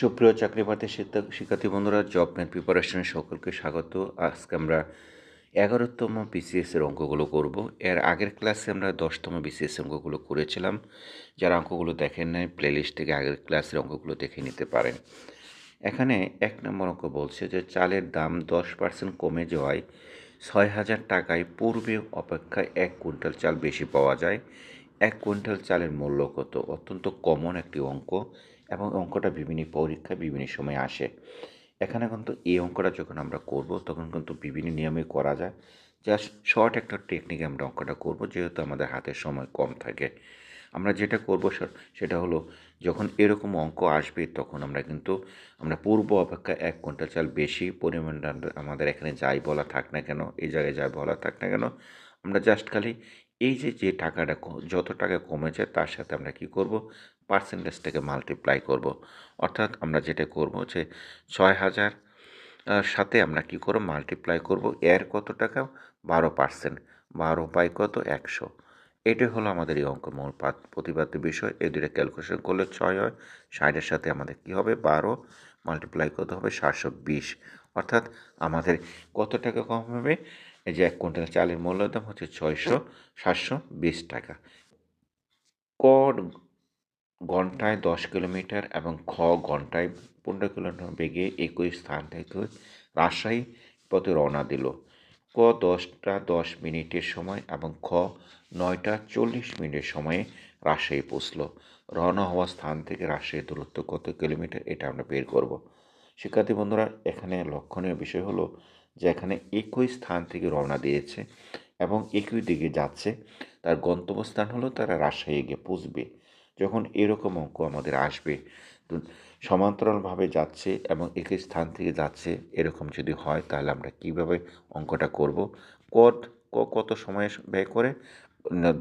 সুপ্রিয় চাকরি প্রার্থী শিক্ষা- শিক্ষার্থী বন্ধুরা, জব ম্যান প্রিপারেশনে সকলকে স্বাগত। আজকে আমরা এগারোতম বিসিএস এর অঙ্কগুলো করব। এর আগের ক্লাসে আমরা দশতম বিসিএস অঙ্কগুলো করেছিলাম। যারা অঙ্কগুলো দেখেন নাই প্লেলিস্ট থেকে আগের ক্লাসের অঙ্কগুলো দেখে নিতে পারেন। এখানে এক নম্বর অঙ্ক বলছে যে, চালের দাম দশ পার্সেন্ট কমে যাওয়ায় ছয় হাজার টাকায় পূর্বে অপেক্ষা এক কুইন্টাল চাল বেশি পাওয়া যায়। এক কুইন্টাল চালের মূল্য কত? অত্যন্ত কমন একটি অঙ্ক। এবং অঙ্কটা বিভিন্ন পরীক্ষায় বিভিন্ন সময় আসে। এখানে কিন্তু এই অঙ্কটা যখন আমরা করব, তখন কিন্তু বিভিন্ন নিয়মে করা যায়। জাস্ট শর্ট একটা টেকনিকে আমরা অঙ্কটা করব, যেহেতু আমাদের হাতের সময় কম থাকে। আমরা যেটা করব সেটা হলো যখন এরকম অঙ্ক আসবে, তখন আমরা কিন্তু, আমরা পূর্ব অপেক্ষা এক কুইন্টাল চাল বেশি পরিমাণটা আমাদের এখানে যাই বলা থাক না কেন, এই জায়গায় যাই বলা থাক না কেন, আমরা জাস্ট খালি এই যে যে টাকাটা যত টাকা কমেছে তার সাথে আমরা কি করব? পার্সেন্টেজটাকে মাল্টিপ্লাই করব। অর্থাৎ আমরা যেটা করব যে, ছয় হাজার সাথে আমরা কি করব? মাল্টিপ্লাই করব। এর কত টাকা? বারো পার্সেন্ট বারো বাই কত? একশো। এটাই হলো আমাদের এই অঙ্ক মূল প্রতিপাদ্য বিষয়। এই দুটো ক্যালকুলেশন করলে ছয় হয় ষাটের সাথে আমাদের কি হবে? বারো। মাল্টিপ্লাই কত হবে সাতশো বিশ। অর্থাৎ আমাদের কত টাকা কম হবে? এই যে এক কুইন্টাল চালের মূল্য দাম হচ্ছে ছয়শো সাতশো বিশ টাকা। ক ঘন্টায় দশ কিলোমিটার এবং খ ঘন্টায় পনেরো কিলোমিটার বেগে একই স্থান থেকে রাজশাহী পথে রওনা দিল। ক দশটা দশ মিনিটের সময় এবং খ নয়টা চল্লিশ মিনিটের সময়ে রাজশাহী পৌঁছলো। রওনা হওয়া স্থান থেকে রাজশাহীর দূরত্ব কত কিলোমিটার এটা আমরা বের করব। শিক্ষার্থী বন্ধুরা, এখানে লক্ষণীয় বিষয় হলো যে এখানে একই স্থান থেকে রওনা দিয়েছে এবং একই দিকে যাচ্ছে। তার গন্তব্যস্থান হলো তারা রাজশাহী গিয়ে পৌঁছবে যখন এরকম অঙ্ক আমাদের আসবে সমান্তরালভাবে যাচ্ছে এবং একই স্থান থেকে যাচ্ছে, এরকম যদি হয় তাহলে আমরা কীভাবে অঙ্কটা করব? কত কত সময় ব্যয় করে?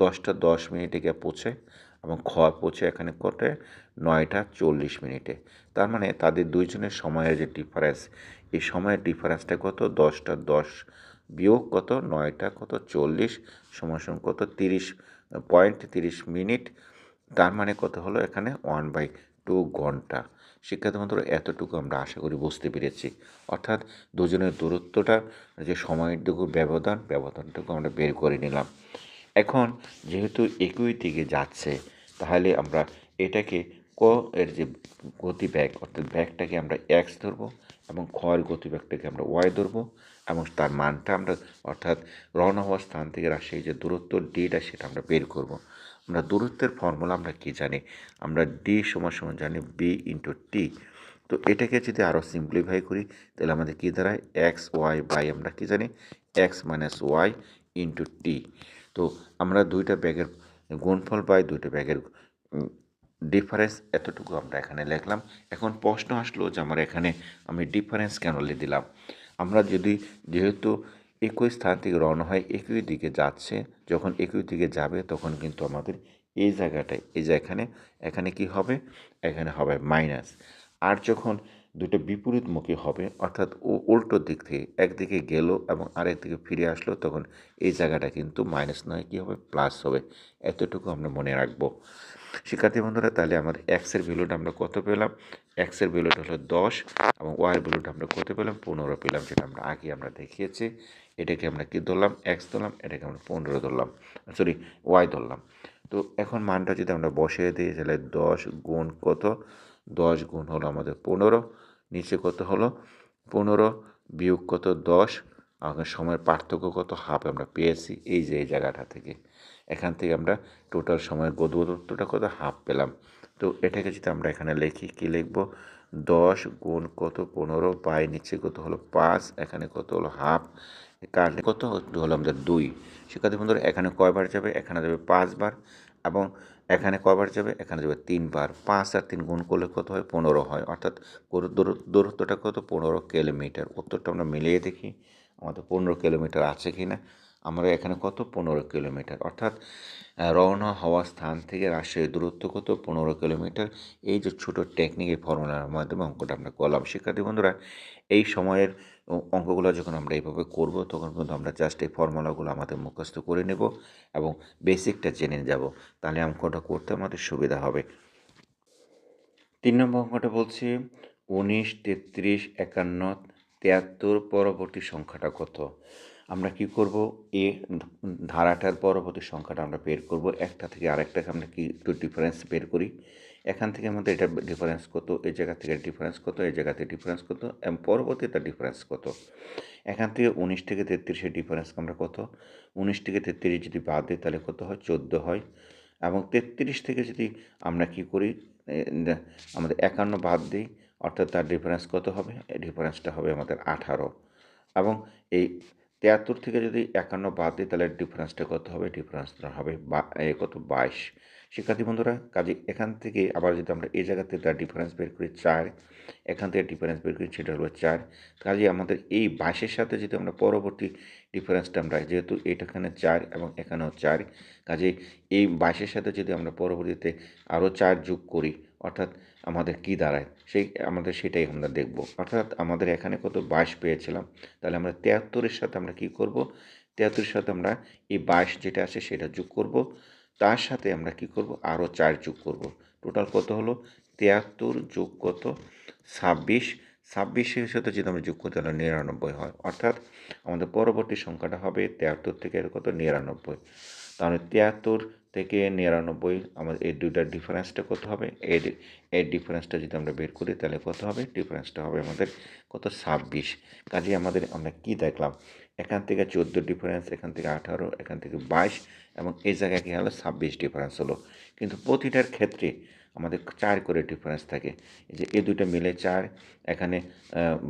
দশটা দশ মিনিটে গিয়ে পৌঁছে এবং খ পৌঁছে এখানে কত নয়টা চল্লিশ মিনিটে। তার মানে তাদের দুইজনের সময়ের যে ডিফারেন্স এই সময়ের ডিফারেন্সটা কত? দশটা দশ বিয়োগ কত? নয়টা কত? চল্লিশ সময় সমান কত? তিরিশ পয়েন্ট তিরিশ মিনিট। তার মানে কত হলো এখানে? ওয়ান বাই টু ঘণ্টা। শিক্ষার্থী বন্ধুরা, এতটুকু আমরা আশা করি বুঝতে পেরেছি। অর্থাৎ দুজনের দূরত্বটা, যে সময়ের টুকু ব্যবধান, ব্যবধানটুকু আমরা বের করে নিলাম। এখন যেহেতু একই দিকে যাচ্ছে, তাহলে আমরা এটাকে ক এর যে গতিবেগ, অর্থাৎ ব্যাগটাকে আমরা এক্স ধরবো এবং খয়ের গতিবেগটাকে আমরা ওয়াই ধরবো এবং তার মানটা আমরা, অর্থাৎ রওনা হওয়ার স্থান থেকে রাজশাহী যে দূরত্ব ডিটা সেটা আমরা বের করব। আমরা দূরত্বের ফর্মুলা আমরা কি জানি? আমরা ডি সমান সমান জানি বি ইন্টু টি তো এটাকে যদি আরও সিম্পলিফাই করি, তাহলে আমাদের কী দাঁড়ায়? এক্স ওয়াই বাই আমরা কি জানি? X minus y into t তো আমরা দুইটা ব্যাগের গুণফল পাই, দুইটা ব্যাগের ডিফারেন্স এতটুকু আমরা এখানে লিখলাম। এখন প্রশ্ন আসলো যে আমার এখানে আমি ডিফারেন্স কেন দিলাম? আমরা যদি যেহেতু একই স্থান থেকে রওনা হয় একই দিকে যাচ্ছে, যখন একই দিকে যাবে তখন কিন্তু আমাদের এই জায়গাটায়, এই যে এখানে এখানে কি হবে? এখানে হবে মাইনাস আর যখন দুটো বিপরীতমুখী হবে। অর্থাৎ ও উল্টো দিক থেকে একদিকে গেল এবং আরেক দিকে ফিরে আসলো, তখন এই জায়গাটা কিন্তু মাইনাস নয়, কী হবে? প্লাস হবে। এতটুকু আমরা মনে রাখব। শিক্ষার্থী বন্ধুরা, তাহলে আমাদের এক্সের ভ্যালুটা আমরা কত পেলাম? এক্সের ভ্যালুটা হলো দশ এবং ওয়াইয়ের ভ্যালুটা আমরা কত পেলাম? পনেরো পেলাম, যেটা আমরা আগে আমরা দেখিয়েছি। এটাকে আমরা কী ধরলাম? এক্স ধরলাম, এটাকে আমরা পনেরো ধরলাম সরি ওয়াই ধরলাম। তো এখন মানটা যদি আমরা বসিয়ে দিই, তাহলে দশ গুণ কত? দশ গুণ হলো আমাদের পনেরো, নিচে কত হলো? পনেরো বিয়োগ কত? দশ। আমাদের সময়ের পার্থক্য কত? হাফ আমরা পেয়েছি এই যে, এই জায়গাটা থেকে। এখান থেকে আমরা টোটাল সময়ের দূরত্বটা কত? হাফ পেলাম। তো এটাকে যদি আমরা এখানে লিখি, কী লিখব? দশ গুণ কত? পনেরো। বাই নিচে কত হলো? পাঁচ। এখানে কত হলো? হাফ। কাটলে কত? হলো আমাদের দুই। শিক্ষার্থী বন্ধুরা, এখানে কয়বার যাবে? এখানে যাবে পাঁচবার। এবং এখানে কবার যাবে? এখানে যাবে তিনবার। পাঁচ আর তিন গুণ করলে কত হয়? পনেরো হয়। অর্থাৎ দূর- দূরত্বটা কত? পনেরো কিলোমিটার। উত্তরটা আমরা মিলিয়ে দেখি, আমাদের পনেরো কিলোমিটার আছে কি না আমরা এখানে কত? পনেরো কিলোমিটার। অর্থাৎ রওনা হওয়া স্থান থেকে রাজশাহীর দূরত্ব কত? পনেরো কিলোমিটার। এই যে ছোটো টেকনিক এই ফর্মুলার মাধ্যমে অঙ্কটা আমরা করলাম। শিক্ষার্থী বন্ধুরা, এই সময়ের অঙ্কগুলো যখন আমরা এইভাবে করব, তখন কিন্তু আমরা জাস্ট এই ফর্মুলাগুলো আমাদের মুখস্থ করে নেব এবং বেসিকটা জেনে যাব। তাহলে অঙ্কটা করতে আমাদের সুবিধা হবে। তিন নম্বর অঙ্কটা বলছি, উনিশ, তেত্রিশ, একান্ন, তিয়াত্তর, পরবর্তী সংখ্যাটা কত? আমরা কি করব? এ ধারাটার পরবর্তী সংখ্যাটা আমরা বের করব। একটা থেকে আরেকটাকে আমরা কি একটু ডিফারেন্স বের করি? এখান থেকে আমাদের এটা ডিফারেন্স কত, এই জায়গা থেকে ডিফারেন্স কত, এই জায়গাতে ডিফারেন্স কত এবং পরবর্তী তার ডিফারেন্স কত। এখান থেকে উনিশ থেকে তেত্রিশের ডিফারেন্স আমরা কত? উনিশ থেকে তেত্রিশ যদি বাদ দিই তাহলে কত হয়? চোদ্দ হয়। এবং তেত্রিশ থেকে যদি আমরা কি করি? আমাদের একান্ন বাদ দিই, অর্থাৎ তার ডিফারেন্স কত হবে? ডিফারেন্সটা হবে আমাদের আঠারো। এবং এই তেয়াত্তর থেকে যদি একান্ন বাদ দিই তাহলে ডিফারেন্সটা কত হবে? ডিফারেন্সটা হবে বা কত? বাইশ। শিক্ষার্থী বন্ধুরা, কাজে এখান থেকে আবার যদি আমরা এই জায়গাতে তার ডিফারেন্স বের করি চার, এখান থেকে ডিফারেন্স বের করি সেটা হলো চার। কাজে আমাদের এই বাইশের সাথে যদি আমরা পরবর্তী ডিফারেন্সটা আমরা, যেহেতু এটাখানে চার এবং এখানেও চার, কাজে এই বাইশের সাথে যদি আমরা পরবর্তীতে আরও চার যোগ করি, অর্থাৎ আমাদের কি দাঁড়ায়? সেই আমাদের সেটাই আমরা দেখব। অর্থাৎ আমাদের এখানে কত বাইশ পেয়েছিলাম, তাহলে আমরা তিয়াত্তরের সাথে আমরা কি করব? তিয়াত্তরের সাথে আমরা এই বাইশ যেটা আছে সেটা যোগ করব। তার সাথে আমরা কি করব? আরও চার যোগ করব। টোটাল কত হলো? তিয়াত্তর যোগ কত? ছাব্বিশ। ছাব্বিশের সাথে যদি আমরা যোগ করতে তাহলে নিরানব্বই হয়। অর্থাৎ আমাদের পরবর্তী সংখ্যাটা হবে তিয়াত্তর থেকে কত? নিরানব্বই। তাহলে তিয়াত্তর থেকে নিরানব্বই আমাদের এই দুইটার ডিফারেন্সটা কত হবে? এর এর ডিফারেন্সটা যদি আমরা বের করি, তাহলে কত হবে? ডিফারেন্সটা হবে আমাদের কত? ছাব্বিশ। কাজে আমাদের আমরা কি দেখলাম? এখান থেকে চোদ্দ ডিফারেন্স এখান থেকে আঠারো, এখান থেকে বাইশ এবং এই জায়গায় কী হলো? ছাব্বিশ ডিফারেন্স হলো। কিন্তু প্রতিটার ক্ষেত্রে আমাদের চার করে ডিফারেন্স থাকে। যে এই দুটো মিলে চার, এখানে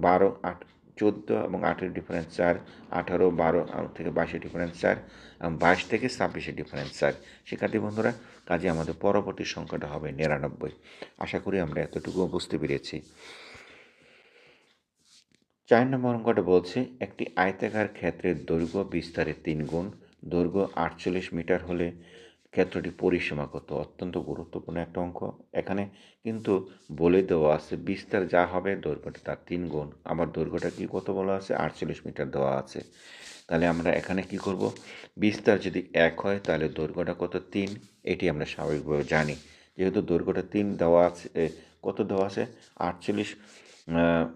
বারো, আট চোদ্দ এবং আটের ডিফারেন্স চার, আঠারো, বারো থেকে বাইশে ডিফারেন্স চার এবং বাইশ থেকে ছাব্বিশে ডিফারেন্স চার। শিক্ষার্থী বন্ধুরা, কাজে আমাদের পরবর্তী সংখ্যাটা হবে নিরানব্বই। আশা করি আমরা এতটুকু বুঝতে পেরেছি। চার নম্বর অঙ্কটা বলছে, একটি আয়তাকার ক্ষেত্রের দৈর্ঘ্য বিস্তারের তিন গুণ দৈর্ঘ্য আটচল্লিশ মিটার হলে ক্ষেত্রটি পরিসীমা কত অত্যন্ত গুরুত্বপূর্ণ একটা অঙ্ক। এখানে কিন্তু বলে দেওয়া আছে, বিস্তার যা হবে দৈর্ঘ্যটা তার তিন গুণ। আমার দৈর্ঘ্যটা কি কত বলা আছে? আটচল্লিশ মিটার দেওয়া আছে। তাহলে আমরা এখানে কি করব? বিস্তার যদি এক হয়, তাহলে দৈর্ঘ্যটা কত? তিন। এটি আমরা স্বাভাবিকভাবে জানি। যেহেতু দৈর্ঘ্যটা তিন দেওয়া আছে কত দেওয়া আছে? আটচল্লিশ।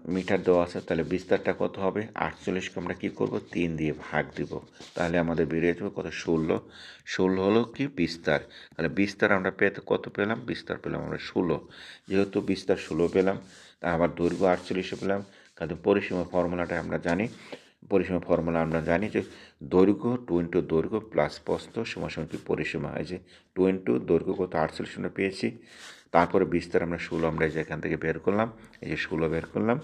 মিটার দেওয়া আছে, তাহলে বিস্তারটা কত হবে? আটচল্লিশকে আমরা কী করব? তিন দিয়ে ভাগ দিব। তাহলে আমাদের বেরিয়ে যাবে কত? ষোলো। ষোলো হলো কি? বিস্তার। তাহলে বিস্তার আমরা পেতে কত পেলাম? বিস্তার পেলাম আমরা ষোলো। যেহেতু বিস্তার ষোলো পেলাম, তা আবার দৈর্ঘ্য আটচল্লিশে পেলাম। কারণ পরিসীমা ফর্মুলাটা আমরা জানি। পরিসীমা ফর্মুলা আমরা জানি যে দৈর্ঘ্য টু ইন্টু দৈর্ঘ্য প্লাস প্রস্থ কি পরিসীমা? এই যে টু ইন্টু দৈর্ঘ্য কত? আটচল্লিশ আমরা পেয়েছি। তারপরে বিস্তার আমরা ষোলো আমরা এই যে এখান থেকে বের করলাম, এই যে ষোলো বের করলাম।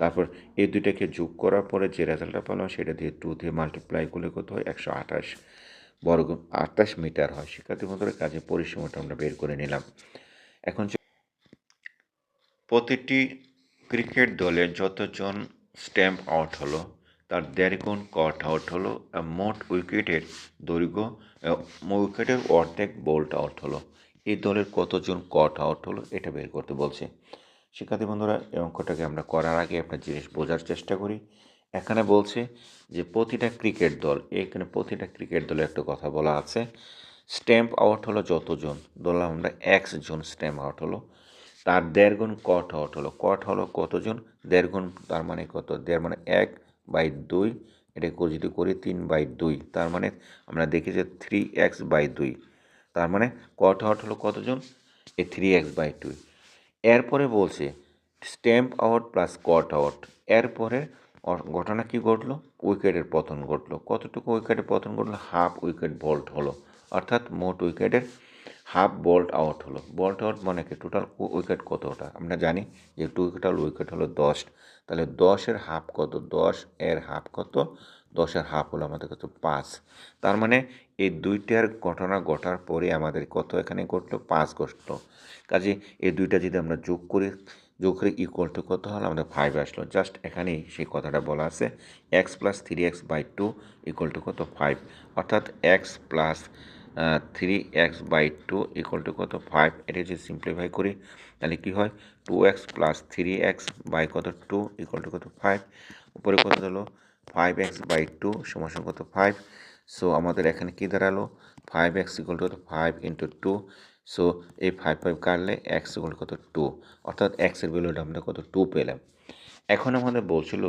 তারপর এই দুইটাকে যোগ করার পরে যে রেজাল্টটা পেলাম সেটা দিয়ে টু দিয়ে মাল্টিপ্লাই করলে কত হয়? একশো আঠাশ বর্গ আঠাশ মিটার হয়। শিক্ষার্থী বন্ধুরা, কাজে পরিসীমাটা আমরা বের করে নিলাম। এখন প্রতিটি ক্রিকেট দলে যতজন স্ট্যাম্প আউট হলো, তার দেড় গুণ কট আউট হলো মোট উইকেটের দৈর্ঘ্য উইকেটের অর্ধেক বোল্ট আউট হলো। এই দলের কতজন কট আউট হলো, এটা বের করতে বলছে। শিক্ষার্থী বন্ধুরা, এই অঙ্কটাকে আমরা করার আগে একটা জিনিস বোঝার চেষ্টা করি। এখানে বলছে যে, প্রতিটা ক্রিকেট দল, এখানে প্রতিটা ক্রিকেট দলে একটা কথা বলা আছে। স্ট্যাম্প আউট হলো যতজন, ধরলাম আমরা একশো জন স্ট্যাম্প আউট হলো। তার দেড় গুণ কট আউট হলো। কট হলো কতজন? দেড় গুণ তার মানে কত? দেড় মানে এক বাই দুই। এটা যদি করি তিন বাই দুই, তার মানে আমরা দেখি যে থ্রি এক্স বাই দুই। তার মানে কট আউট হলো কতজন? এ থ্রি এক্স বাই টু। এরপরে বলছে, stump out plus caught out এরপরে ঘটনা কি ঘটলো? উইকেটের পতন ঘটলো। কতটুকু উইকেটের পতন ঘটলো? হাফ উইকেট বল্ট হলো। অর্থাৎ মোট উইকেটের হাফ বল্ট আউট হলো। বল্ট আউট মানে কি? টোটাল উইকেট কতটা? আমরা জানি যে টোটাল উইকেট হলো দশ। তাহলে দশের হাফ কত? দশ এর হাফ কত? দশের হাফ হলো আমাদের কত পাঁচ। তার মানে এই দুইটার ঘটনা ঘটার পরে আমাদের কত এখানে ঘটলো? পাঁচ ঘটলো। কাজে এই দুইটা যদি আমরা যোগ করি, যোগ করে ইকুয়াল টু কত হলো? আমাদের ফাইভ আসলো। জাস্ট এখানেই সেই কথাটা বলা আছে। X plus three x by two equal to কত? ফাইভ অর্থাৎ x plus three x by two equal to কত? ফাইভ এটা যদি সিম্পলিফাই করি, তাহলে কী হয়? Two x plus three x by কত? টু ইকুয়াল টু কত? ফাইভ উপরে কত হলো? ফাইভ এক্স বাই টু সমান কত ফাইভ সো আমাদের এখানে কী দাঁড়াল? Five x equal to five into two so এই ফাইভ ফাইভ কাটলে এক্স ইকুয়াল কত? টু অর্থাৎ এক্সের ভ্যালুটা আমরা কত? টু পেলাম। এখন আমাদের বলছিল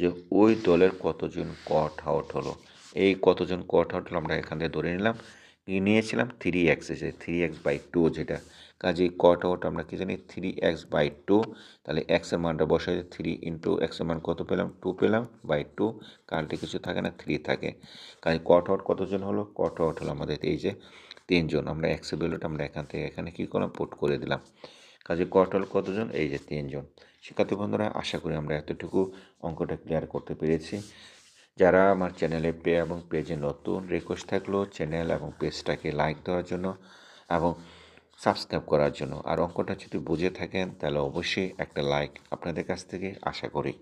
যে ওই দলের কতজন কট আউট হলো। এই কতজন কট আউট হলো আমরা এখান থেকে ধরে নিলাম। নিয়েছিলাম থ্রি এক্স এসে থ্রি এক্স বাই টু যেটা। কাজে কট আউট আমরা কি জানি? থ্রি এক্স বাই টু তাহলে এক্সের মানটা বসাই থ্রি ইন্টু এক্সের মান কত পেলাম? টু পেলাম বাই টু কালটি কিছু থাকে না থ্রি থাকে। কাজে কট আউট কতজন হলো? কট আউট হলো আমাদের এই যে তিনজন। আমরা এক্সের ভ্যালুটা আমরা এখান থেকে এখানে কী করলাম? পুট করে দিলাম। কাজে কট হল কতজন? এই যে তিনজন। শিক্ষার্থী বন্ধুরা, আশা করি আমরা এতটুকু অঙ্কটা ক্লিয়ার করতে পেরেছি। যারা আমার চ্যানেলে পে এবং পেজে নতুন রিকোয়েস্ট থাকল চ্যানেল এবং পেজটাকে লাইক দেওয়ার জন্য এবং সাবস্ক্রাইব করার জন্য। আর অঙ্কটা যদি বুঝে থাকেন, তাহলে অবশ্যই একটা লাইক আপনাদের কাছ থেকে আশা করি।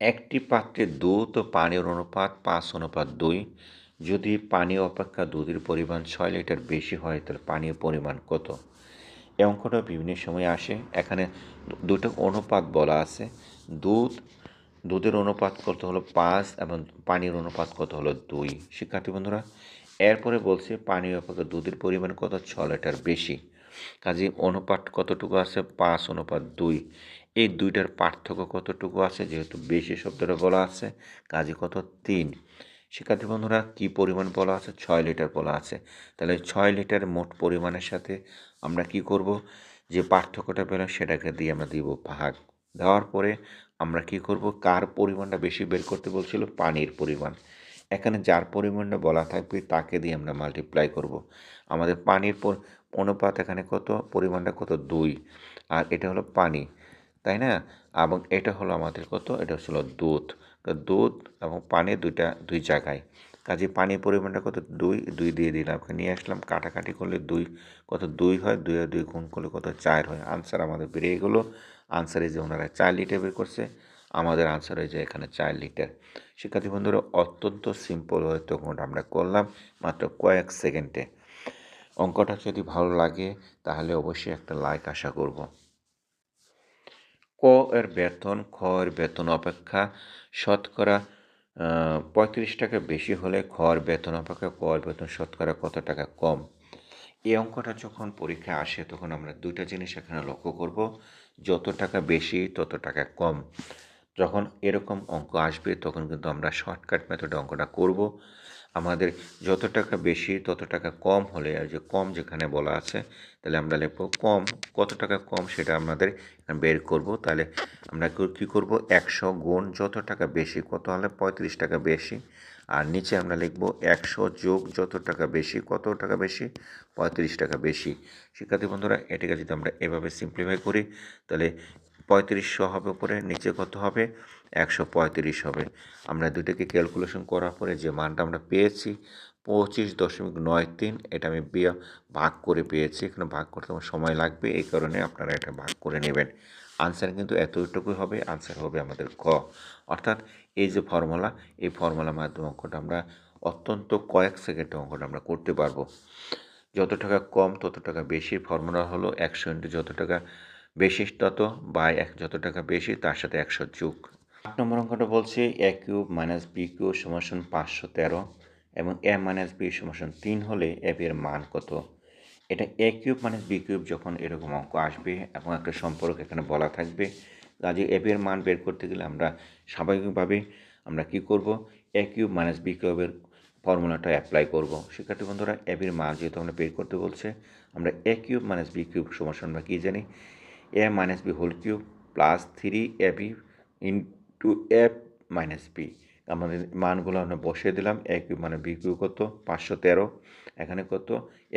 একটি পাত্রে দুধ ও পানির অনুপাত পাঁচ, অনুপাত দুই। যদি পানি অপেক্ষা দুধের পরিমাণ ছয় লিটার বেশি হয়, তাহলে পানির পরিমাণ কত? এই অঙ্কটা বিভিন্ন সময় আসে। এখানে দুটো অনুপাত বলা আছে। দুধ দুধের অনুপাত কত হলো পাঁচ এবং পানির অনুপাত কত হলো দুই? শিক্ষার্থী বন্ধুরা, এরপরে বলছে পানি অপেক্ষা দুধের পরিমাণ কত? ছ লিটার বেশি। কাজে অনুপাত কতটুকু আছে? পাঁচ অনুপাত দুই। এই দুইটার পার্থক্য কতটুকু আছে? যেহেতু বেশি শব্দটা বলা আছে, কাজে কত? তিন। শিক্ষার্থী বন্ধুরা, কী পরিমাণ বলা আছে? ছয় লিটার বলা আছে। তাহলে ছয় লিটার মোট পরিমাণের সাথে আমরা কি করব? যে পার্থক্যটা পেলাম সেটাকে দিয়ে আমরা দিব ভাগ। দেওয়ার পরে আমরা কি করব? কার পরিমাণটা বেশি বের করতে বলছিল? পানির পরিমাণ। এখানে যার পরিমাণটা বলা থাকবে তাকে দিয়ে আমরা মাল্টিপ্লাই করব। আমাদের পানির অনুপাত এখানে কত? পরিমাণটা কত? দুই। আর এটা হলো পানি, তাই না? এবং এটা হলো আমাদের কত? এটা ছিল দুধ। দুধ এবং পানি দুইটা, দুই জায়গায়। কাজে পানির পরিমাণটা কত? দুই। দুই দিয়ে দিলাম নিয়ে আসলাম। কাটাকাটি করলে দুই। কত? দুই হয়। দুই আর দুই গুণ করলে কত? চার হয়। আনসার আমাদের বেরিয়ে গেলো। আনসারে যে ওনারা চার লিটার বের করছে, আমাদের আনসার হয়ে এখানে চার লিটার শিক্ষার্থী বন্ধুরা, অত্যন্ত সিম্পল হয়তো অঙ্কটা আমরা করলাম মাত্র কয়েক সেকেন্ডে অঙ্কটা যদি ভালো লাগে, তাহলে অবশ্যই একটা লাইক আশা করব। ক এর বেতন, খ এর বেতন অপেক্ষা শতকরা পঁয়ত্রিশ টাকা বেশি হলে খ এর বেতন অপেক্ষা, ক এর বেতন শতকরা কত টাকা কম? এই অঙ্কটা যখন পরীক্ষায় আসে, তখন আমরা দুইটা জিনিস এখানে লক্ষ্য করব। যত টাকা বেশি, তত টাকা কম। যখন এরকম অঙ্ক আসবে, তখন কিন্তু আমরা শর্টকাট মেথডে অঙ্কটা করব। আমাদের যত টাকা বেশি, তত টাকা কম হলে, আর যে কম যেখানে বলা আছে, তাহলে আমরা লিখব কম। কত টাকা কম সেটা আমাদের বের করব। তাহলে আমরা কী করব? একশো গুণ যত টাকা বেশি, কত হলে পঁয়ত্রিশ টাকা বেশি? আর নিচে আমরা লিখব একশো যোগ যত টাকা বেশি, কত টাকা বেশি? পঁয়ত্রিশ টাকা বেশি। শিক্ষার্থী বন্ধুরা, এটাকে যদি আমরা এভাবে সিম্পলিফাই করি, তাহলে পঁয়ত্রিশশো হবে উপরে, নিচে কত হবে? একশো পঁয়ত্রিশ হবে। আমরা দুটোকে ক্যালকুলেশন করার পরে যে মানটা আমরা পেয়েছি, পঁচিশ দশমিক নয় তিন, এটা আমি বিয়া ভাগ করে পেয়েছি। এখানে ভাগ করতে আমার সময় লাগবে, এই কারণে আপনারা এটা ভাগ করে নেবেন। আনসার কিন্তু এতটুকুই হবে আনসার হবে আমাদের ক। অর্থাৎ এই যে ফর্মুলা এই ফর্মুলার মাধ্যমে অঙ্কটা আমরা অত্যন্ত কয়েক সেকেন্ডে অঙ্কটা আমরা করতে পারব। যত টাকা কম, তত টাকা বেশি ফর্মুলা হলো একশো ইন্টু যত টাকা বেশি, তত বাই এক, যত টাকা বেশি, তার সাথে একশো যোগ। আট নম্বর অঙ্কটা বলছে a cube minus b cube সমাসন পাঁচশো তেরো এবং এ মাইনাস বি সমাসন তিন হলে এফ এর মান কত? এটা a cube minus b cube যখন এরকম অঙ্ক আসবে এবং একটা সম্পর্ক এখানে বলা থাকবে কাজে এফ এর মান বের করতে গেলে আমরা স্বাভাবিকভাবে আমরা কি করব? এ কিউব মাইনাস বি কিউবের ফর্মুলাটা অ্যাপ্লাই করব। শিক্ষার্থী বন্ধুরা এবির মান যেহেতু আমরা বের করতে বলছে, আমরা a cube minus b cube সমাসন আমরা কী জানি? A minus b whole cube plus three a b into a minus b আমাদের মানগুলো আমরা বসিয়ে দিলাম এ কিউব মানে বি কিউব কত? পাঁচশো তেরো। এখানে কত?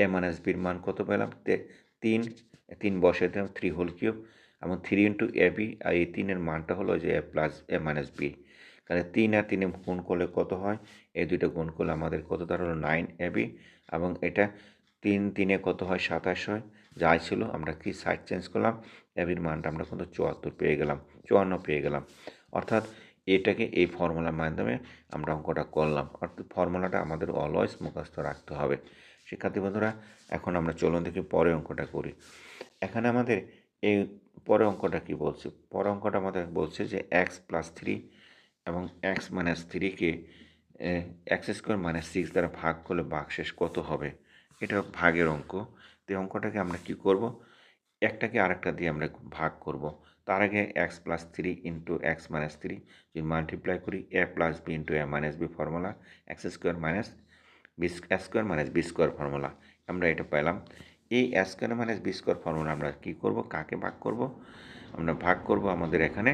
এ মাইনাস বির মান কত পেলাম? তিন। তিন বসিয়ে দিলাম থ্রি হোল কিউব এবং থ্রি ইন্টু এ বি আর এই তিনের মানটা হলো যে a plus a minus b তাহলে তিন আর তিনে গুণ করলে কত হয়? এই দুইটা গুণ করলে আমাদের কত? দাঁড়াল নাইন এ বি এবং এটা তিন তিনে কত হয়? সাতাশ হয়। যাই ছিল, আমরা কি সাইড চেঞ্জ করলাম? এবির মানটা আমরা কিন্তু চুয়াত্তর পেয়ে গেলাম, চুয়ান্ন পেয়ে গেলাম। অর্থাৎ এটাকে এই ফর্মুলার মাধ্যমে আমরা অঙ্কটা করলাম। অর্থাৎ ফর্মুলাটা আমাদের অলওয়েজ মুখস্থ রাখতে হবে। শিক্ষার্থী বন্ধুরা, এখন আমরা চলুন দেখি পরে অঙ্কটা করি। এখানে আমাদের এই পরে অঙ্কটা কি বলছে? পরে অঙ্কটা আমাদের বলছে যে এক্স প্লাস থ্রি এবং এক্স মাইনাস থ্রিকে এক্স স্কোয়ার মাইনাস সিক্স দ্বারা ভাগ করলে শেষ কত হবে? এটা ভাগের অঙ্ক। তো অঙ্কটাকে আমরা কি করব? একটাকে আরেকটা দিয়ে আমরা ভাগ করব। তার আগে x plus three into x minus three যদি মাল্টিপ্লাই করি a plus b into a minus b formula x square minus b square minus b square formula আমরা এটা পেলাম এই a square minus b square formula আমরা কী করব, কাকে ভাগ করব? আমরা ভাগ করব আমাদের এখানে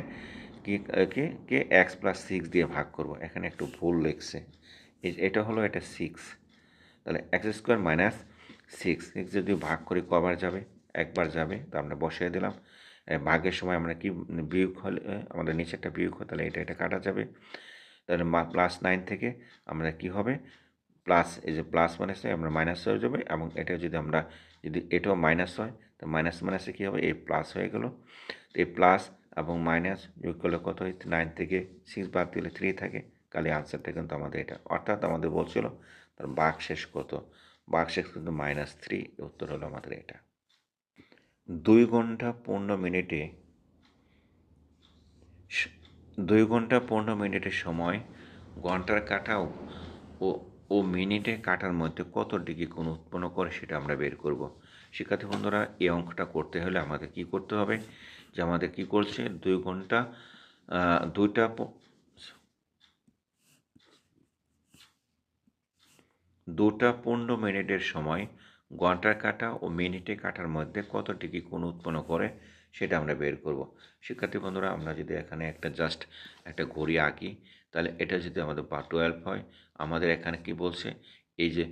কি, কে কে এক্স প্লাস সিক্স দিয়ে ভাগ করব। এখানে একটু ভুল লিখছে। এটা হলো এটা সিক্স তাহলে x square minus six six যদি ভাগ করি কবার যাবে? একবার যাবে। তো আমরা বসিয়ে দিলাম। ভাগের সময় আমরা কি বিয়োগ হলে আমাদের নিচে একটা বিয়োগ হয়, তাহলে এটা এটা কাটা যাবে। তাহলে প্লাস নাইন থেকে আমরা কি হবে? প্লাস এই যে প্লাস মাইনাসে আমরা মাইনাস হয়ে যাবে এবং এটা যদি আমরা যদি এটাও মাইনাস হয়, তো মাইনাস মাইনাসে কী হবে? এ প্লাস হয়ে গেল। এই প্লাস এবং মাইনাস যোগ করলে কত হয়? নাইন থেকে সিক্স বাদ দিলে থ্রি থাকে। কালি আনসারটা কিন্তু আমাদের এটা। অর্থাৎ আমাদের বলছিল, তার বাঘ শেষ কত? বাঘ শেষ কিন্তু মাইনাস থ্রি উত্তর হলো আমাদের এটা। দুই ঘণ্টা পনেরো মিনিটে দুই ঘণ্টা পনেরো মিনিটের সময়, ঘণ্টার কাটা ও- ও মিনিটে কাটার মধ্যে কত ডিগ্রি কোণ উৎপন্ন করে সেটা আমরা বের করব। শিক্ষার্থী বন্ধুরা, এই অঙ্কটা করতে হলে আমাদের কি করতে হবে? যে আমাদের কি করছে? দুই ঘণ্টা দুইটা দুটা পনেরো মিনিটের সময় ঘণ্টার কাটা ও মিনিটে কাটার মধ্যে কত ডিগ্রি কোণ উৎপন্ন করে সেটা আমরা বের করব। শিক্ষার্থী বন্ধুরা, আমরা যদি এখানে একটা জাস্ট একটা ঘড়ি আঁকি তাহলে এটা যদি আমাদের বা টুয়েলভ হয়, আমাদের এখানে কি বলছে? এই যে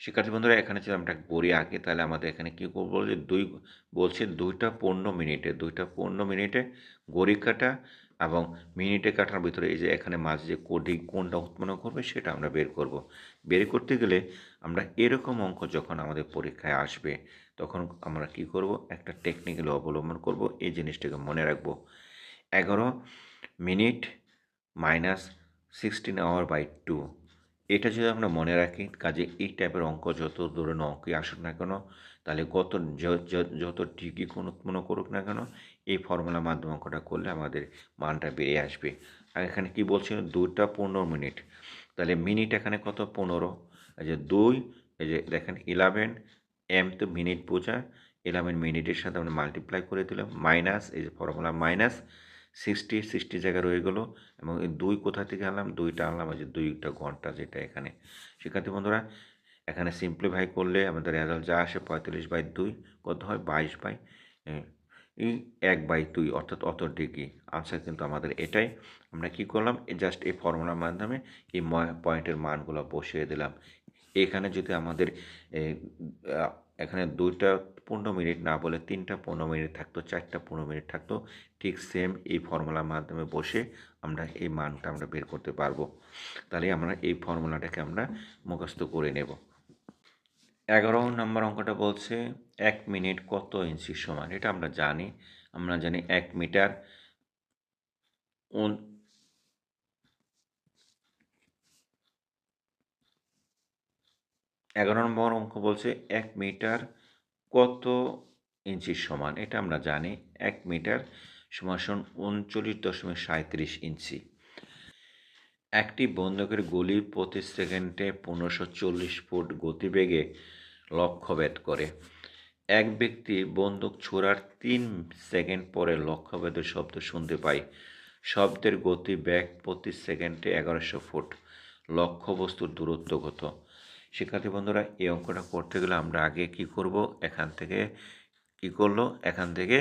শিক্ষার্থী বন্ধুরা, এখানে আমরা একটা ঘড়ি আঁকি তাহলে আমাদের এখানে কী করব দুই, বলছে দুইটা পনেরো মিনিটে, দুইটা পনেরো মিনিটে ঘড়ি কাটা এবং মিনিটে কাটার ভিতরে এই যে এখানে মাঝে যে কোডি কোনটা উৎপন্ন করবে সেটা আমরা বের করব। বের করতে গেলে আমরা এরকম অঙ্ক যখন আমাদের পরীক্ষায় আসবে, তখন আমরা কি করব? একটা টেকনিক্যাল অবলম্বন করব, এই জিনিসটাকে মনে রাখব। এগারো minute minus sixteen hour by two এটা যদি আমরা মনে রাখি, কাজে এই টাইপের অঙ্ক যত ধরনের অঙ্কই আসুক না কেন, তাহলে য- যত ডিগ্রি কোণ উৎপন্ন করুক না কেন, এই ফর্মুলার মাধ্যমে অঙ্কটা করলে আমাদের মানটা বেড়ে আসবে। আর এখানে কি বলছিল? দুইটা পনেরো মিনিট। তাহলে মিনিট এখানে কত? পনেরো। এই যে দুই, এই যে দেখেন ইলেভেন এম তো মিনিট বোঝায়। ইলেভেন মিনিটের সাথে আমরা মাল্টিপ্লাই করে দিলাম মাইনাস এই যে ফর্মুলা মাইনাস সিক্সটি সিক্সটি জায়গায় রয়ে গেলো এবং এই দুই কোথা থেকে আনলাম? দুইটা আনলাম যে দুইটা ঘণ্টা যেটা এখানে। শিক্ষার্থী বন্ধুরা এখানে সিম্পলিফাই করলে আমাদের রেজাল্ট যা আসে পঁয়তাল্লিশ বাই দুই কত হয়? বাইশ বাই এ, এই এক বাই দুই অর্থাৎ অত ডিগ্রি। আনসার কিন্তু আমাদের এটাই। আমরা কি করলাম? জাস্ট এই ফর্মুলার মাধ্যমে এই পয়েন্টের মানগুলো বসিয়ে দিলাম। এখানে যদি আমাদের এখানে দুইটা পনেরো মিনিট না বলে তিনটা পনেরো মিনিট থাকতো, চারটা পনেরো মিনিট থাকতো। ঠিক সেম এই ফর্মুলার মাধ্যমে বসে আমরা এই মানটা আমরা বের করতে পারব। তাহলে আমরা এই ফর্মুলাটাকে আমরা মুখস্থ করে নেব। এগারো নম্বর অঙ্কটা বলছে এক মিনিট কত ইঞ্চি সমান? এটা আমরা জানি। আমরা জানি এক মিটার এগারো নম্বর অঙ্ক বলছে, এক মিটার কত ইঞ্চির সমান? এটা আমরা জানি, এক মিটার সমান উনচল্লিশ দশমিক সাঁত্রিশ ইঞ্চি। একটি বন্দুকের গুলি প্রতি সেকেন্ডে পনেরোশো চল্লিশ ফুট গতিবেগে লক্ষ্যভেদ করে। এক ব্যক্তি বন্দুক ছোড়ার তিন সেকেন্ড পরে লক্ষ্যভেদের শব্দ শুনতে পায়। শব্দের গতি ব্যাগ প্রতি সেকেন্ডে এগারোশো ফুট। লক্ষ্যবস্তুর দূরত্ব কত? শিক্ষার্থী বন্ধুরা, এই অঙ্কটা করতে গেলে আমরা আগে কি করব? এখান থেকে কি করল? এখান থেকে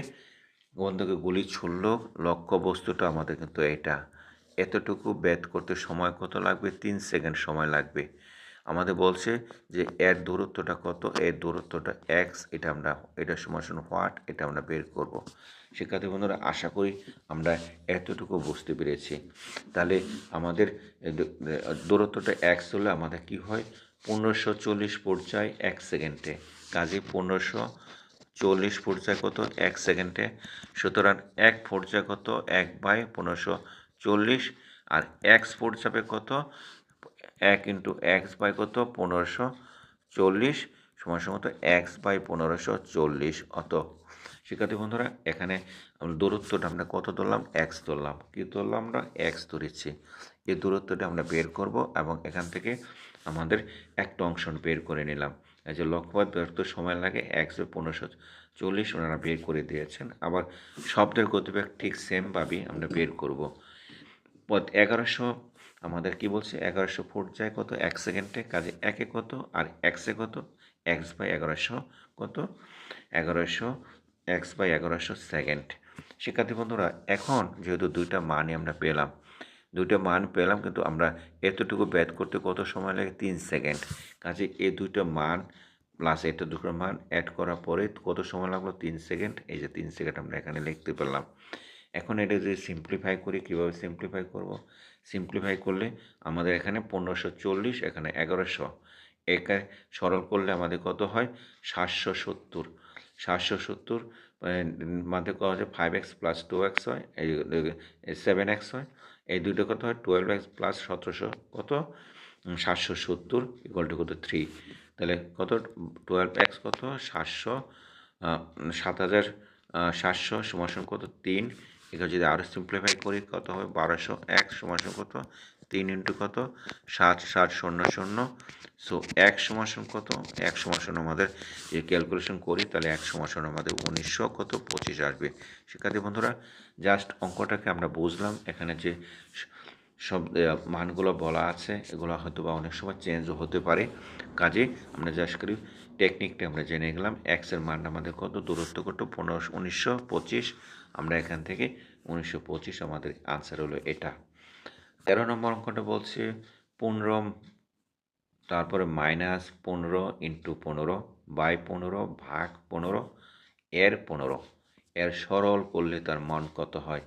বন্ধুকে গুলি ছুড়লো। লক্ষ্য বস্তুটা আমাদের কিন্তু এটা। এতটুকু বেদ করতে সময় কত লাগবে? তিন সেকেন্ড সময় লাগবে। আমাদের বলছে যে এর দূরত্বটা কত? এর দূরত্বটা এক্স এটা আমরা, এটা সময় সমান হোয়াট এটা আমরা বের করব। শিক্ষার্থী বন্ধুরা, আশা করি আমরা এতটুকু বুঝতে পেরেছি। তাহলে আমাদের দূরত্বটা এক্স হলে আমাদের কি হয়? পনেরোশো চল্লিশ পর্যায় এক সেকেন্ডে। কাজে, পনেরোশো চল্লিশ চাই কত? এক সেকেন্ডে। সুতরাং এক চাই কত? এক বাই পনেরোশো চল্লিশ। আর এক্স যাবে কত? এক ইন্টু এক্স বাই কত? পনেরোশো চল্লিশ। সমান সমান এক্স বাই পনেরোশো চল্লিশ। অত শিক্ষার্থী বন্ধুরা, এখানে দূরত্বটা আমরা কত ধরলাম? এক্স ধরলাম। কী ধরলাম আমরা? এক্স ধরেছি। এই দূরত্বটা আমরা বের করব এবং এখান থেকে আমাদের একটা অংশ বের করে নিলাম। এই যে লক্ষ্যপাত করতে সময় লাগে একশো পনেরোশো চল্লিশ ওনারা বের করে দিয়েছেন। আবার শব্দের গতিবেগ ঠিক সেমভাবেই আমরা বের করব। পথ এগারোশো, আমাদের কি বলছে? এগারোশো ফুট যায় কত? এক সেকেন্ডে। কাজে একে কত? আর এক্সে কত? এক্স বাই এগারোশো কত? এগারোশো, এক্স বাই এগারোশো সেকেন্ড। শিক্ষার্থী বন্ধুরা, এখন যেহেতু দুইটা মানই আমরা পেলাম দুইটা মান পেলাম, কিন্তু আমরা এতটুকু ব্যাট করতে কত সময় লাগে? তিন সেকেন্ড। কাজে এই দুইটা মান প্লাস এটা দুটো মান অ্যাড করার পরে কত সময় লাগল? তিন সেকেন্ড। এই যে তিন সেকেন্ড আমরা এখানে লিখতে পারলাম এখন এটা যদি সিম্পলিফাই করি, কীভাবে সিম্পলিফাই করব? সিম্পলিফাই করলে আমাদের এখানে পনেরোশো চল্লিশ, এখানে এগারোশো। একে সরল করলে আমাদের কত হয়? সাতশো সত্তর। সাতশো সত্তর মধ্যে কত হচ্ছে five x plus two x হয় এই সেভেন এক্স হয় এই দুটো কত হয়? টুয়েলভ এক্স প্লাস সতেরোশো কত? সাতশো সত্তর ইকুয়াল টু কত? থ্রি তাহলে কত? টুয়েলভ এক্স কত? সাতশো সাত হাজার সাতশো সমান কত? তিন। এখানে যদি আরও সিম্পলিফাই করি, কত হবে? বারোশো। এক সমান কত? তিন ইন্টু কত? সাত সাত শূন্য শূন্য। সো এক সমান কত? এক সমান আমাদের যে ক্যালকুলেশন করি, তাহলে এক সমান আমাদের উনিশশো কত? পঁচিশ আসবে। শিক্ষার্থী বন্ধুরা জাস্ট অঙ্কটাকে আমরা বুঝলাম। এখানে যে সব মানগুলো বলা আছে, এগুলো হয়তো বা অনেক সময় চেঞ্জও হতে পারে। কাজে আমরা জাস্ট করি টেকনিকটা আমরা জেনে গেলাম। এক্সের মান আমাদের কত? দূরত্ব কত? পনেরো, উনিশশো পঁচিশ। আমরা এখান থেকে উনিশশো পঁচিশ আমাদের আনসার হলো এটা। তেরো নম্বর অঙ্কটা বলছে পনেরো, তারপরে মাইনাস পনেরো ইন্টু পনেরো বাই পনেরো ভাগ পনেরো, এর পনেরো। এর সরল করলে তার মান কত হয়?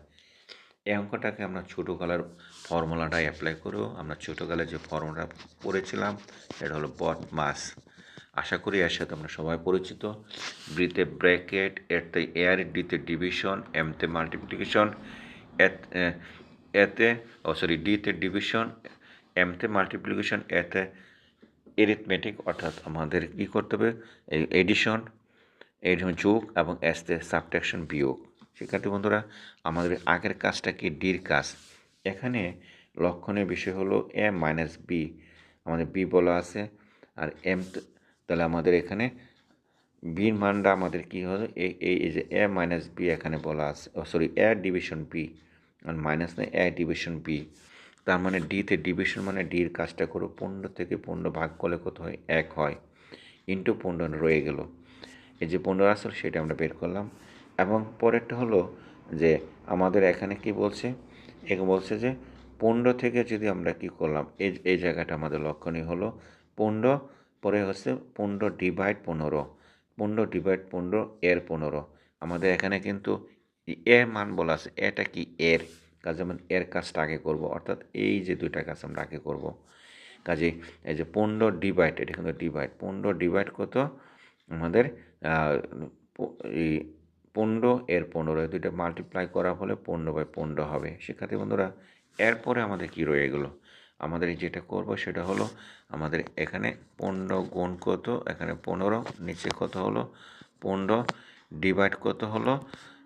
এই অঙ্কটাকে আমরা ছোটোকালের ফর্মুলাটা অ্যাপ্লাই করেও আমরা ছোটোকালে যে ফর্মুলা পড়েছিলাম, সেটা হলো বট মাস। আশা করি এর সাথে আমরা সবাই পরিচিত। ব্রিতে ব্র্যাকেট এতে এয়ার ডিতে ডিভিশন এমতে মাল্টিপ্লিকেশন এতে ও সরি ডিতে ডিভিশন এমতে মাল্টিপ্লিকেশন এতে এরিথমেটিক অর্থাৎ আমাদের কী করতে হবে? এই এডিশন এডিশন যোগ এবং এসতে সাবট্রাকশন বিয়োগ। শিক্ষার্থী বন্ধুরা, আমাদের আগের কাজটা কি? ডির কাজ। এখানে লক্ষণের বিষয় হলো এম মাইনাস বি আমাদের বি বলা আছে, আর এম তাহলে আমাদের এখানে বির মানটা আমাদের কী হবে এই যে এ মাইনাস বি এখানে বলা আছে সরি এ ডিভিশন বি আর মাইনাস না এ ডিভিশন বি তার মানে ডিতে ডিভিশন মানে ডির কাজটা করো, পনেরো থেকে পনেরো ভাগ করলে কত হয়? এক হয়। ইন্টু পনেরো রয়ে গেল। এই যে পনেরো আসল, সেটা আমরা বের করলাম। এবং পরেরটা হলো যে আমাদের এখানে কি বলছে? এক বলছে যে পনেরো থেকে যদি আমরা কি করলাম, এই এই জায়গাটা আমাদের লক্ষণীয় হলো পনেরো, পরে হচ্ছে পনেরো ডিভাইড পনেরো পনেরো ডিভাইড পনেরো, এর পনেরো। আমাদের এখানে কিন্তু এ মান বলা আছে, এটা কি এর? কাজে আমরা এর কাজটা আগে করব, অর্থাৎ এই যে দুইটা কাজ আমরা আগে করব। কাজে এই যে পনেরো ডিভাইড এটা কিন্তু ডিভাইড পনেরো ডিভাইড কত? আমাদের এই পনেরো এর পনেরো দুইটা মাল্টিপ্লাই করা হলে পনেরো বাই পনেরো হবে। শিক্ষার্থী বন্ধুরা, এরপরে আমাদের কি রয়ে গেলো? আমাদের যেটা করব সেটা হলো, আমাদের এখানে পনেরো গুণ কত? এখানে পনেরো, নিচে কত হলো? পনেরো ডিভাইড কত হলো?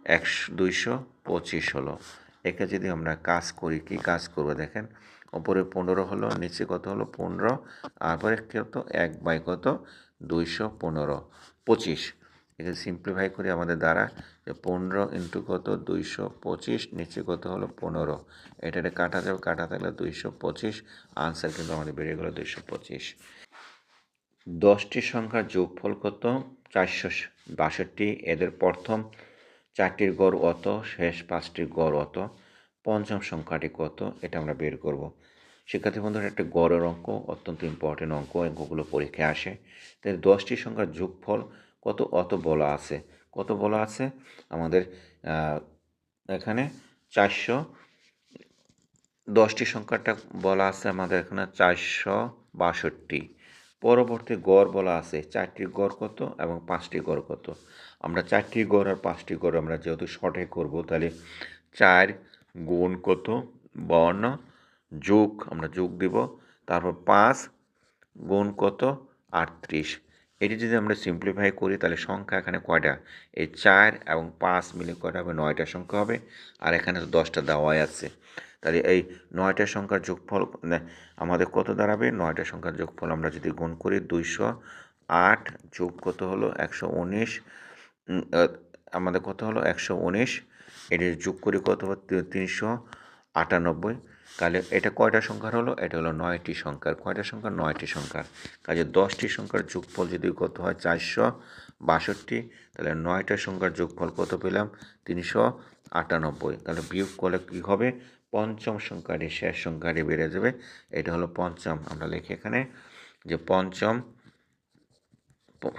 একশো, দুইশো, পঁচিশ হলো। একে যদি আমরা কাজ করি, কি কাজ করব দেখেন? ওপরে পনেরো হলো, নিচে কত হলো? পনেরো। তারপরে কত এক বাই কত? দুইশো পনেরো। পঁচিশ। একে সিম্পলিফাই করি আমাদের দ্বারা যে পনেরো ইন্টু কত? দুইশো পঁচিশ। নিচে কত হলো? পনেরো। এটা এটা কাটা যাবে, কাটা থাকলে দুইশো পঁচিশ। আনসার কিন্তু আমাদের বেড়ে গেলো দুইশো পঁচিশ। দশটি সংখ্যার যোগফল কত? চারশো বাষট্টি। এদের প্রথম চারটির গড় অত শেষ পাঁচটির গড় অত পঞ্চম সংখ্যাটি কত? এটা আমরা বের করব। শিক্ষার্থী বন্ধুরা, একটা গড়ের অঙ্ক, অত্যন্ত ইম্পর্টেন্ট অঙ্ক, অঙ্কগুলো পরীক্ষায় আসে। তাই দশটি সংখ্যার যোগফল কত? অত বলা আছে। কত বলা আছে? আমাদের এখানে চারশো, দশটি সংখ্যাটা বলা আছে আমাদের এখানে চারশো বাষট্টি। পরবর্তী গড় বলা আছে চারটি গড় কত এবং পাঁচটি গড় কত? আমরা চারটি গড় আর পাঁচটি গড় আমরা যেহেতু শর্টে করব, তাহলে চার গুণ কত? বর্ণ যোগ, আমরা যোগ দিব। তারপর পাঁচ গুণ কত? আটত্রিশ। এটি যদি আমরা সিম্পলিফাই করি, তাহলে সংখ্যা এখানে কয়টা? এই চার এবং পাঁচ মিলে কয়টা হবে? নয়টা সংখ্যা হবে। আর এখানে তো দশটা দেওয়াই আছে। তাহলে এই নয়টা সংখ্যার যোগফল মানে আমাদের কত দাঁড়াবে? নয়টা সংখ্যার যোগফল আমরা যদি গুণ করি দুইশো আট যোগ কত হলো? একশো উনিশ। আমাদের কত হলো? একশো উনিশ। এটি যোগ করি কত তিনশো আটানব্বই। তাহলে এটা কয়টা সংখ্যার হলো? এটা হলো নয়টি সংখ্যার। কয়টা সংখ্যা নয়টি সংখ্যার। কাজে দশটি সংখ্যার যোগফল যদি কত হয়? চারশো বাষট্টি। তাহলে নয়টা সংখ্যার যোগফল কত পেলাম? তিনশো আটানব্বই। তাহলে বিয়োগ করলে কী হবে? পঞ্চম সংখ্যাটি, শেষ সংখ্যাটি বেড়ে যাবে। এটা হলো পঞ্চম। আমরা লিখি এখানে যে পঞ্চম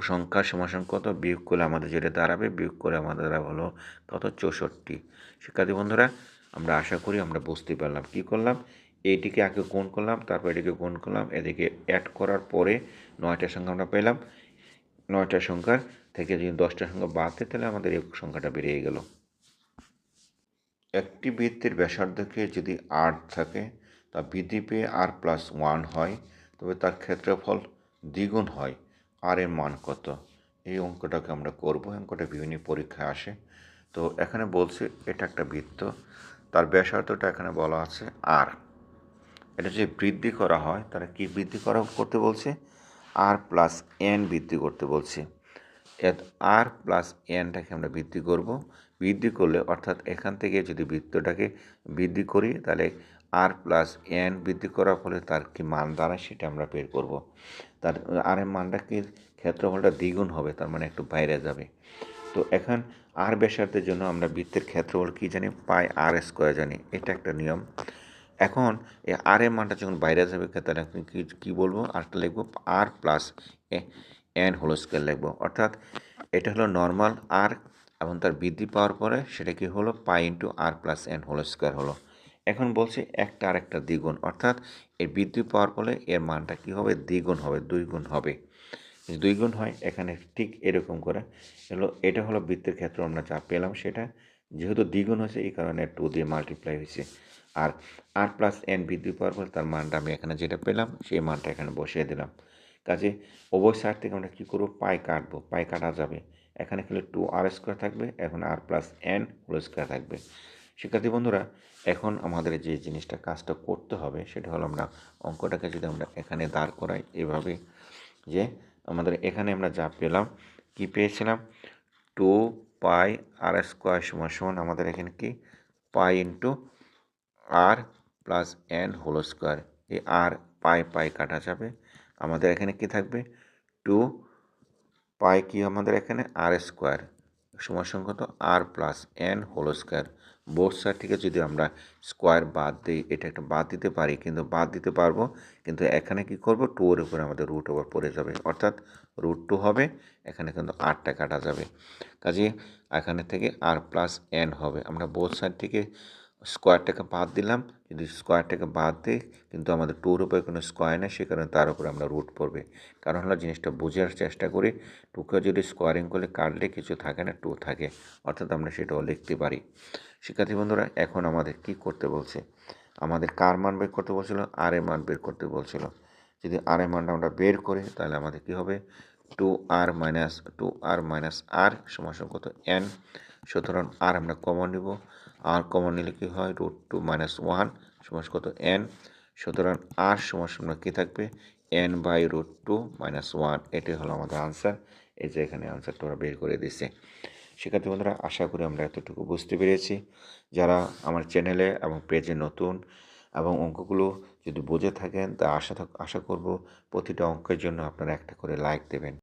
সংখ্যা সমাসন কত? বিয়োগ করলে আমাদের যেটা দাঁড়াবে, বিয়োগ করে আমাদের হলো কত? চৌষট্টি। শিক্ষার্থী বন্ধুরা, আমরা আশা করি আমরা বুঝতে পারলাম। কি করলাম? এইটিকে আগে গুণ করলাম, তারপর এটিকে গুণ করলাম, এদিকে অ্যাড করার পরে নয়টা সংখ্যা আমরা পেলাম। নয়টা সংখ্যার থেকে যদি দশটা সংখ্যা বাদ তাহলে আমাদের এই সংখ্যাটা বেরিয়ে গেল। একটি বৃত্তের ব্যাসার্ধকে যদি আর থাকে, তা বৃদ্ধি পেয়ে আর প্লাস ওয়ান হয়, তবে তার ক্ষেত্রফল দ্বিগুণ হয়। আর এর মান কত? এই অঙ্কটাকে আমরা করব। অঙ্কটা বিভিন্ন পরীক্ষায় আসে। তো এখানে বলছে এটা একটা বৃত্ত, তার ব্যাসার্ধটা এখানে বলা আছে আর এটা যে বৃদ্ধি করা হয় তারা কি বৃদ্ধি করা করতে বলছে? আর প্লাস এন বৃদ্ধি করতে বলছে। এত আর প্লাস এনটাকে আমরা বৃদ্ধি করব। বৃদ্ধি করলে অর্থাৎ এখান থেকে যদি বৃত্তটাকে বৃদ্ধি করি, তাহলে আর প্লাস এন বৃদ্ধি করার ফলে তার কি মান দাঁড়ায় সেটা আমরা বের করব। তার আর এর মানটা কি ক্ষেত্রফলটা দ্বিগুণ হবে, তার মানে একটু বাইরে যাবে। তো এখন আর ব্যাসার্ধের জন্য আমরা বৃত্তের ক্ষেত্রফল কী জানি? পাই আর স্কোয়ার জানি, এটা একটা নিয়ম। এখন এই আর এর মানটা যখন বাইরে যাবে, তাহলে কী কী বলব? আরটা লিখব r plus n whole square লিখব। অর্থাৎ এটা হলো নর্মাল আর এবং তার বৃদ্ধি পাওয়ার পরে সেটা কি হলো? Pi into r plus n whole square হলো। এখন বলছে একটা আর একটা দ্বিগুণ। অর্থাৎ এর বৃদ্ধি পাওয়ার ফলে এর মানটা কি হবে? দ্বিগুণ হবে, দুই গুণ হবে। দুই গুণ হয়, এখানে ঠিক এরকম করে হলো, এটা হলো বৃত্তের ক্ষেত্রে আমরা যা পেলাম সেটা। যেহেতু দ্বিগুণ হয়েছে, এই কারণে টু দিয়ে মাল্টিপ্লাই হয়েছে। আর আর প্লাস এন বৃদ্ধি পাওয়ার পর তার মানটা আমি এখানে যেটা পেলাম, সেই মানটা এখানে বসিয়ে দিলাম। কাজে উভয় সাইড থেকে আমরা কী করব? পাই কাটবো। পাই কাটা যাবে। এখানে খেলে টু আর স্কোয়ার থাকবে, এখন r plus n whole square থাকবে। শিক্ষার্থী বন্ধুরা, এখন আমাদের যে জিনিসটা কাজটা করতে হবে, সেটা হলো আমরা অঙ্কটাকে যদি আমরা এখানে দাঁড় করাই এভাবে, যে আমাদের এখানে আমরা যা পেলাম, কি পেয়েছিলাম? টু পাই আর স্কোয়ার সমান সমান আমাদের এখানে কি? Pi into r plus n whole square এই আর পাই পাই কাটা যাবে। আমাদের এখানে কি থাকবে? টু পাই কি আমাদের এখানে? R square. সমান সংখ্যা তো r plus n whole square. Board side থেকে যদি আমরা স্কোয়ার বাদ দিই, এটা একটা বাদ দিতে পারি, কিন্তু বাদ দিতে পারব, কিন্তু এখানে কি করব? টু এর উপরে আমাদের রুট ওভার পড়ে যাবে। অর্থাৎ রুট টু হবে, এখানে কিন্তু আটটা কাটা যাবে। কাজে এখানে থেকে আর প্লাস এন হবে। আমরা বোর্ড সাইড থেকে স্কোয়ারটাকে বাদ দিলাম। যদি স্কোয়ারটাকে বাদ দিই, কিন্তু আমাদের টুর উপরে কোনো স্কোয়ার নেই, সে কারণে তার উপরে আমরা রুট পড়বে। কারণ হলো জিনিসটা বোঝার চেষ্টা করি টুকে যদি স্কোয়ারিং করলে কাটলে কিছু থাকে না টু থাকে। অর্থাৎ আমরা সেটাও লিখতে পারি। শিক্ষার্থী বন্ধুরা, এখন আমাদের কি করতে বলছে? আমাদের কার মান বের করতে বলছিল? আর এর মান বের করতে বলছিল। যদি আর এর মানটা আমরা বের করি, তাহলে আমাদের কি হবে? Two r minus two r minus r সমান কত? এন সুতরাং আর আমরা কমন নিব। আর কমন নিলে কী হয়? রুট টু মাইনাস ওয়ান সমান কত? এন সুতরাং আর সমান সমান কী থাকবে? N by root two minus one এটাই হলো আমাদের আনসার এই যে এখানে আনসারটা ওরা বের করে দিচ্ছে শিক্ষার্থী বন্ধুরা, আশা করি আমরা এতটুকু বুঝতে পেরেছি। যারা আমার চ্যানেলে এবং পেজে নতুন এবং অঙ্কগুলো যদি বুঝে থাকেন, তা আশা আশা করব প্রতিটা অঙ্কের জন্য আপনারা একটা করে লাইক দেবেন।